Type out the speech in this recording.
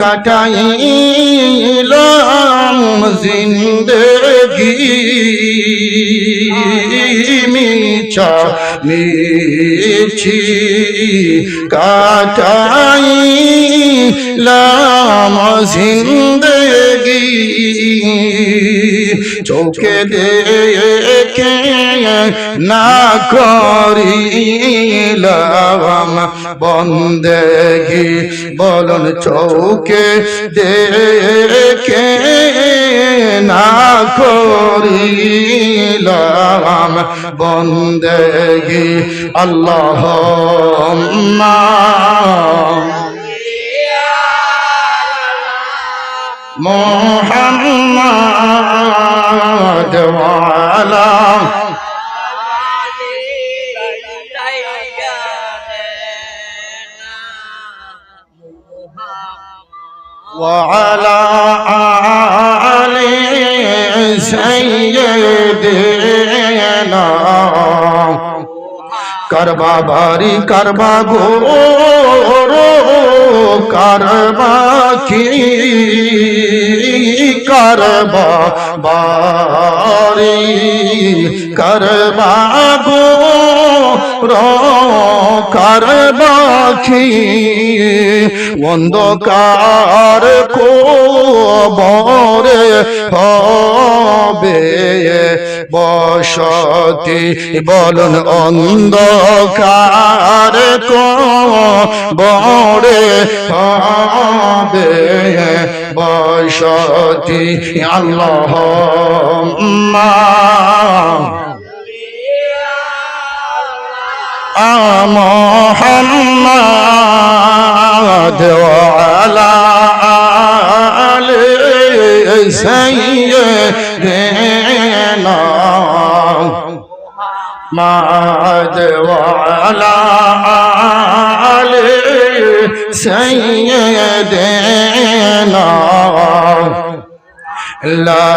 কাটাইলাম জিন্দগি। মিছা মিছি কাটাইলাম জিন্দগি। চোখে দেখে না করিলাম বন্দেগি। বলন চৌকে দেখে না করিলাম বন্দেগি। আল্লাহ মোহাম্মদ ওয়ালা وعلى آل سيدنا کربا باری کربا گورو کربا کی کربا باری کربا گورو করবা কি অন্ধকার কোবরে হবে। বসতি বলুন অন্ধকার কোবরে হবে। বসতি আল্লাহ محمد وعلى آل سيدنا محمد وعلى آل سيدنا لا